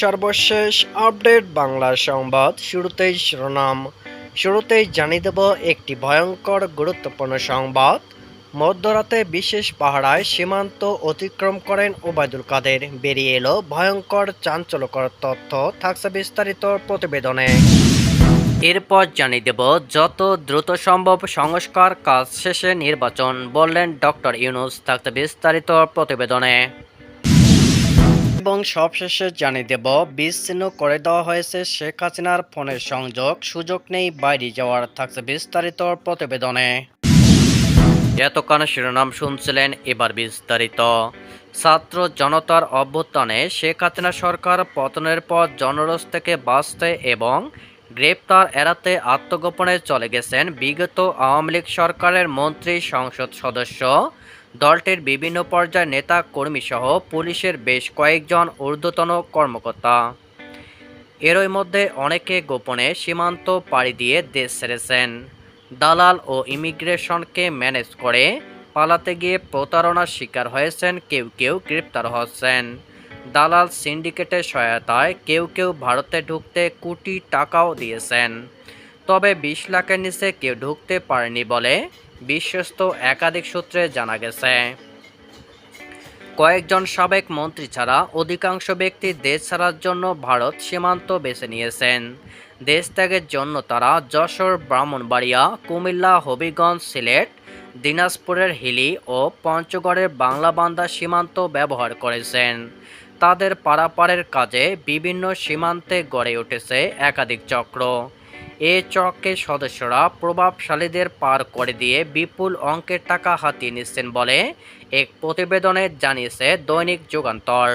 সর্বশেষ আপডেট বাংলা সংবাদ, শুরুতেই শিরোনাম। শুরুতেই জানিয়ে দেব একটি ভয়ঙ্কর গুরুত্বপূর্ণ সংবাদ। মধ্যরাতে বিশেষ পাহারায় সীমান্ত অতিক্রম করেন ওবায়দুল কাদের। বেরিয়ে এলো ভয়ঙ্কর চাঞ্চল্যকর তথ্য, থাকছে বিস্তারিত প্রতিবেদনে। এরপর জানিয়ে দেব যত দ্রুত সম্ভব সংস্কার কাজ শেষে নির্বাচন, বললেন ডক্টর ইউনুস থাকতে বিস্তারিত প্রতিবেদনে। এবং সবশেষে জানিয়ে দেব, বিচ্ছিন্ন করে দেওয়া হয়েছে শেখ হাসিনার ফোনের সংযোগ। সুযোগ নেই বাইরে যাওয়ার, থাকছে বিস্তারিত প্রতিবেদনে। এতক্ষণ শিরোনাম শুনছিলেন এবার বিস্তারিত। ছাত্র জনতার অভ্যুত্থানে শেখ হাসিনা সরকার পতনের পর জনরস থেকে বাঁচতে এবং গ্রেপ্তার এড়াতে আত্মগোপনে চলে গেছেন বিগত আওয়ামী লীগ সরকারের মন্ত্রী সংসদ সদস্য দলটির বিভিন্ন পর্যায়ের নেতা কর্মীসহ পুলিশের বেশ কয়েকজন ঊর্ধ্বতন কর্মকর্তা। এরই মধ্যে অনেকে গোপনে সীমান্ত পাড়ি দিয়ে দেশ ছেড়েছেন। দালাল ও ইমিগ্রেশনকে ম্যানেজ করে পালাতে গিয়ে প্রতারণার শিকার হয়েছেন কেউ কেউ, গ্রেপ্তার হচ্ছেন। দালাল সিন্ডিকেটের সহায়তায় কেউ কেউ ভারতে ঢুকতে কোটি টাকাও দিয়েছেন। তবে বিশ লাখের নিচে কেউ ঢুকতে পারেনি বলে বিশ্বস্ত একাধিক সূত্রে জানা গেছে। কয়েকজন সাবেক মন্ত্রী ছাড়া অধিকাংশ ব্যক্তি দেশ ছাড়ার জন্য ভারত সীমান্ত বেছে নিয়েছেন। দেশ ত্যাগের জন্য তারা যশোর, ব্রাহ্মণবাড়িয়া, কুমিল্লা, হবিগঞ্জ, সিলেট, দিনাজপুরের হিলি ও পঞ্চগড়ের বাংলাবান্ধা সীমান্ত ব্যবহার করেছেন। তাদের পারাপারের কাজে বিভিন্ন সীমান্তে গড়ে উঠেছে একাধিক চক্র। এ চক্রের সদস্যরা প্রভাবশালীদের পার করে দিয়ে বিপুল অঙ্কের টাকা হাতিয়ে নিচ্ছেন বলে এক প্রতিবেদনে জানিয়েছে দৈনিক যুগান্তর।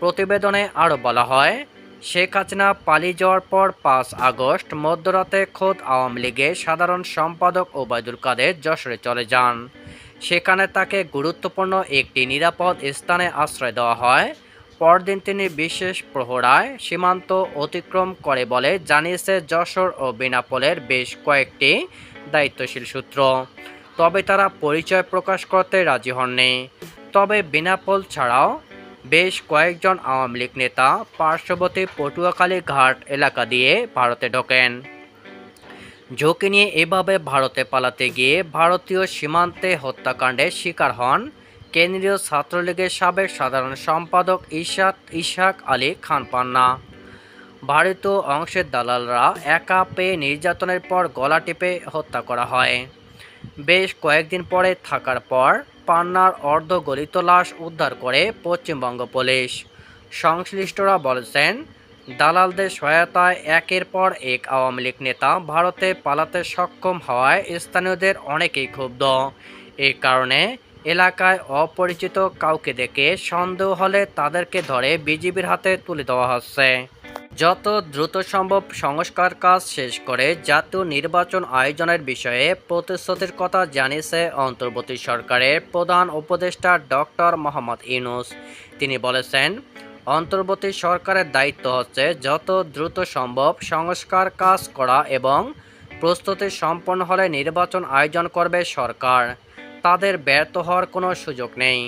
প্রতিবেদনে আরও বলা হয়, শেখ হাসিনা পালিয়ে যাওয়ার পর পাঁচ আগস্ট মধ্যরাতে খোদ আওয়ামী লীগের সাধারণ সম্পাদক ওবায়দুল কাদের যশোরে চলে যান। সেখানে তাকে গুরুত্বপূর্ণ একটি নিরাপদ স্থানে আশ্রয় দেওয়া হয়। পরদিন তিনি বিশেষ প্রহরায় সীমান্ত অতিক্রম করে বলে জানিয়েছে যশোর ও বেনাপোলের বেশ কয়েকটি দায়িত্বশীল সূত্র। তবে তারা পরিচয় প্রকাশ করতে রাজি হননি। তবে বেনাপোল ছাড়াও বেশ কয়েকজন আওয়ামী লীগ নেতা পার্শ্ববর্তী পটুয়াখালী ঘাট এলাকা দিয়ে ভারতে ঢোকেন। ঝুঁকি নিয়ে এভাবে ভারতে পালাতে গিয়ে ভারতীয় সীমান্তে হত্যাকাণ্ডের শিকার হন কেন্দ্রীয় ছাত্রলীগের সাবেক সাধারণ সম্পাদক ইশাক ইশাক আলী খান পান্না। ভারতীয় অংশের দালালরা একা পেয়ে নির্যাতনের পর গলা টিপে হত্যা করা হয়। বেশ কয়েকদিন পরে থাকার পর পান্নার অর্ধগলিত লাশ উদ্ধার করে পশ্চিমবঙ্গ পুলিশ। সংশ্লিষ্টরা বলেছেন, দালালদের সহায়তায় একের পর এক আওয়ামী লীগ নেতা ভারতে পালাতে সক্ষম হওয়ায় স্থানীয়দের অনেকেই ক্ষুব্ধ। এই কারণে এলাকায় অপরিচিত কাউকে দেখে সন্দেহ হলে তাদেরকে ধরে বিজিবির হাতে তুলে দেওয়া হচ্ছে। যত দ্রুত সম্ভব সংস্কার কাজ শেষ করে জাতীয় নির্বাচন আয়োজনের বিষয়ে প্রতিশ্রুতির কথা জানিয়েছে অন্তর্বর্তী সরকারের প্রধান উপদেষ্টা ডক্টর মোহাম্মদ ইউনুস। তিনি বলেছেন, অন্তর্বর্তী সরকারের দায়িত্ব হচ্ছে যত দ্রুত সম্ভব সংস্কার কাজ করা এবং প্রস্তুতি সম্পন্ন হলে নির্বাচন আয়োজন করবে সরকার। তাদের ব্যর্থ হওয়ার কোনো সুযোগ নেই।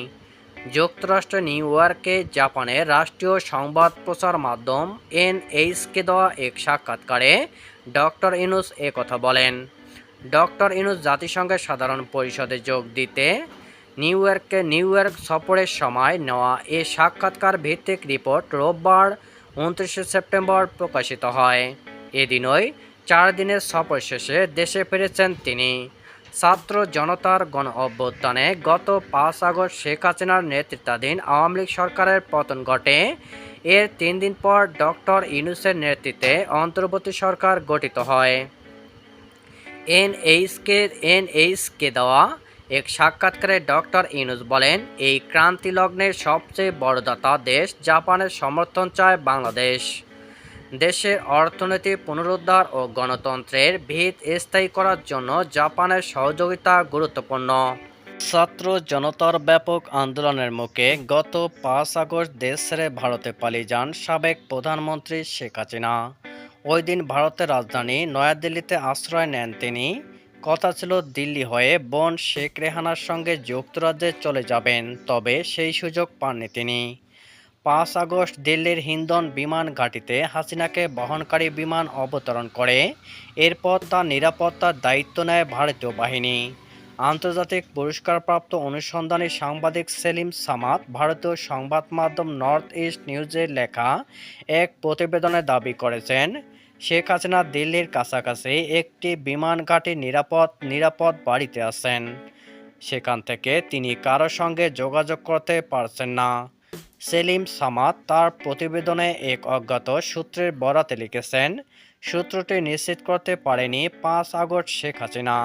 যুক্তরাষ্ট্র, নিউ ইয়র্কে জাপানের রাষ্ট্রীয় সংবাদ প্রচার মাধ্যম এনএইচকে দেওয়া এক সাক্ষাৎকারে ডক্টর ইনুস কথা বলেন। ডক্টর ইনুস জাতিসংঘের সাধারণ পরিষদে যোগ দিতে নিউ ইয়র্কে নিউ ইয়র্ক সফরের সময় নেওয়া এ সাক্ষাৎকার ভিত্তিক রিপোর্ট রোববার উনত্রিশে সেপ্টেম্বর প্রকাশিত হয়। এদিনই চার দিনের সফর শেষে দেশে ফিরেছেন তিনি। ছাত্র জনতার গণ অভ্যুত্থানে গত পাঁচ আগস্ট শেখ হাসিনার নেতৃত্বাধীন আওয়ামী লীগ সরকারের পতন ঘটে। এর তিন দিন পর ডক্টর ইউনুসের নেতৃত্বে অন্তর্বর্তী সরকার গঠিত হয়। এনএইচকে এনএইচকে দেওয়া এক সাক্ষাৎকারে ডক্টর ইউনুস বলেন, এই ক্রান্তি লগ্নের সবচেয়ে বড় দাতা দেশ জাপানের সমর্থন চায় বাংলাদেশ। দেশের অর্থনীতি, পুনরুদ্ধার ও গণতন্ত্রের ভিত স্থায়ী করার জন্য জাপানের সহযোগিতা গুরুত্বপূর্ণ। ছাত্র জনতার ব্যাপক আন্দোলনের মুখে গত পাঁচ আগস্ট দেশ ছেড়ে ভারতে পালিয়ে যান সাবেক প্রধানমন্ত্রী শেখ হাসিনা। ওই দিন ভারতের রাজধানী নয়াদিল্লিতে আশ্রয় নেন তিনি। কথা ছিল দিল্লি হয়ে বোন শেখ রেহানার সঙ্গে যুক্তরাজ্যে চলে যাবেন, তবে সেই সুযোগ পাননি তিনি। পাঁচ আগস্ট দিল্লির হিন্দন বিমান ঘাঁটিতে হাসিনাকে বহনকারী বিমান অবতরণ করে। এরপর তার নিরাপত্তার দায়িত্ব নেয় ভারতীয় বাহিনী। আন্তর্জাতিক পুরস্কারপ্রাপ্ত অনুসন্ধানী সাংবাদিক সেলিম সামাদ ভারতীয় সংবাদ মাধ্যম নর্থ ইস্ট নিউজের লেখা এক প্রতিবেদনে দাবি করেছেন, শেখ হাসিনা দিল্লির কাছাকাছি একটি বিমান ঘাঁটির নিরাপদ নিরাপদ বাড়িতে আছেন। সেখান থেকে তিনি কারোর সঙ্গে যোগাযোগ করতে পারছেন না। সেলিম সামাদ তার প্রতিবেদনে এক অজ্ঞাত সূত্রের বরাতে লিখেছেন, সূত্রটি নিশ্চিত করতে পারেনি পাঁচ আগস্ট শেখ হাসিনা।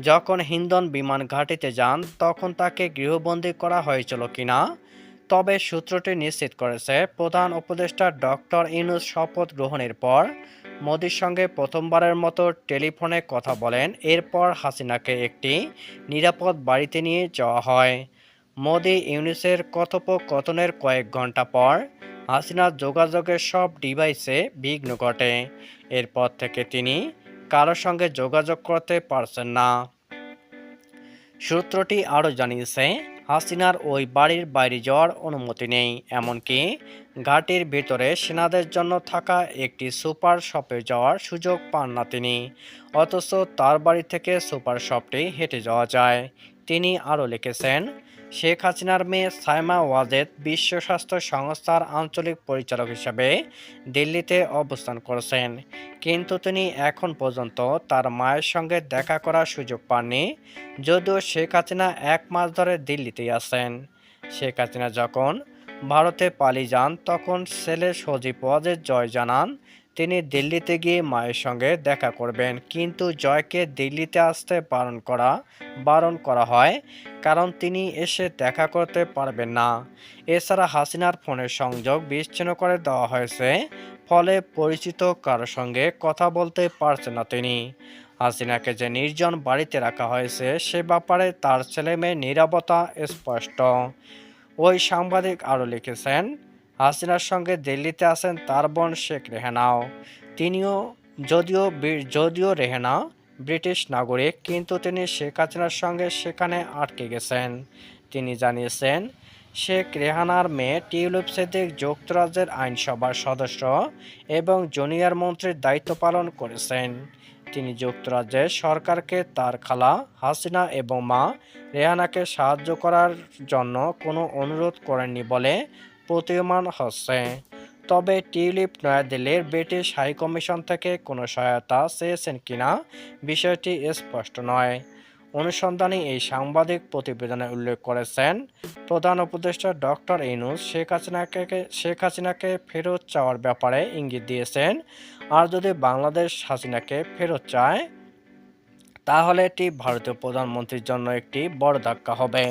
যখন হিন্দন বিমান ঘাঁটিতে যান, তখন তাকে গৃহবন্দী করা হয়েছিল কিনা? তবে সূত্রটি নিশ্চিত করেছে, প্রধান উপদেষ্টা ডক্টর ইনুস শপথ গ্রহণের পর মোদির সঙ্গে প্রথমবারের মতো টেলিফোনে কথা বলেন। এরপর হাসিনাকে একটি নিরাপদ বাড়িতে নিয়ে যাওয়া হয়। মোদি ইউনিসের কথোপকথনের কয়েক ঘণ্টা পর হাসিনার যোগাযোগের সব ডিভাইসে বিঘ্ন ঘটে। এরপর থেকে তিনি কারোর সঙ্গে যোগাযোগ করতে পারছেন না। সূত্রটি আরও জানিয়েছে, হাসিনার ওই বাড়ির বাইরে যাওয়ার অনুমতি নেই, এমনকি ঘাটির ভিতরে সেনাদের জন্য থাকা একটি সুপার শপে যাওয়ার সুযোগ পান না তিনি। অথচ তার বাড়ি থেকে সুপার শপটি হেঁটে যাওয়া যায়। তিনি আরও লিখেছেন শেখ হাসিনার মেয়ে সাইমা ওয়াজেদ বিশ্ব স্বাস্থ্য সংস্থার আঞ্চলিক পরিচালক হিসেবে দিল্লিতে অবস্থান করেছেন। কিন্তু তিনি এখন পর্যন্ত তার মায়ের সঙ্গে দেখা করার সুযোগ পাননি। যদিও শেখ হাসিনা এক মাস ধরে দিল্লিতেই আছেন। শেখ হাসিনা যখন ভারতে পালিয়ে যান, তখন ছেলে সজীব ওয়াজেদ জয় জানান তিনি দিল্লিতে গিয়ে মায়ের সঙ্গে দেখা করবেন। কিন্তু জয়কে দিল্লিতে আসতে বারণ করা বারণ করা হয়, কারণ তিনি এসে দেখা করতে পারবেন না। এছাড়া হাসিনার ফোনের সংযোগ বিচ্ছিন্ন করে দেওয়া হয়েছে, ফলে পরিচিত কারও সঙ্গে কথা বলতে পারছেন না তিনি। হাসিনাকে যে নির্জন বাড়িতে রাখা হয়েছে, সে ব্যাপারে তার ছেলে মেয়ের নিরাপত্তা স্পষ্ট। ওই সাংবাদিক আরও লিখেছেন হাসিনার সঙ্গে দিল্লিতে আছেন তার বোন শেখ রেহানাও। তিনিও যদিও যদিও রেহানা ব্রিটিশ নাগরিক, কিন্তু তিনি শেখ হাসিনার সঙ্গে সেখানে আটকে গেছেন। তিনি জানিয়েছেন, শেখ রেহানার মেয়ে টিউলিপ সেদিক যুক্তরাজ্যের আইনসভার সদস্য এবং জুনিয়র মন্ত্রীর দায়িত্ব পালন করেছেন। তিনি যুক্তরাজ্যের সরকারকে তার খালা, হাসিনা এবং মা রেহানাকে সাহায্য করার জন্য কোনো অনুরোধ করেননি বলে প্রতীয়মান হচ্ছে। তবে টিউলিপ নয়াদিল্লির ব্রিটিশ হাইকমিশন থেকে কোনো সহায়তা চেয়েছেন কিনা বিষয়টি স্পষ্ট নয়। অনুসন্ধানী এই সাংবাদিক প্রতিবেদনে উল্লেখ করেছেন, প্রধান উপদেষ্টা ডক্টর ইনুস শেখ হাসিনাকে শেখ হাসিনাকে ফেরত চাওয়ার ব্যাপারে ইঙ্গিত দিয়েছেন। আর যদি বাংলাদেশ হাসিনাকে ফেরত চায়, তাহলে এটি ভারতীয় প্রধানমন্ত্রীর জন্য একটি বড় ধাক্কা হবে।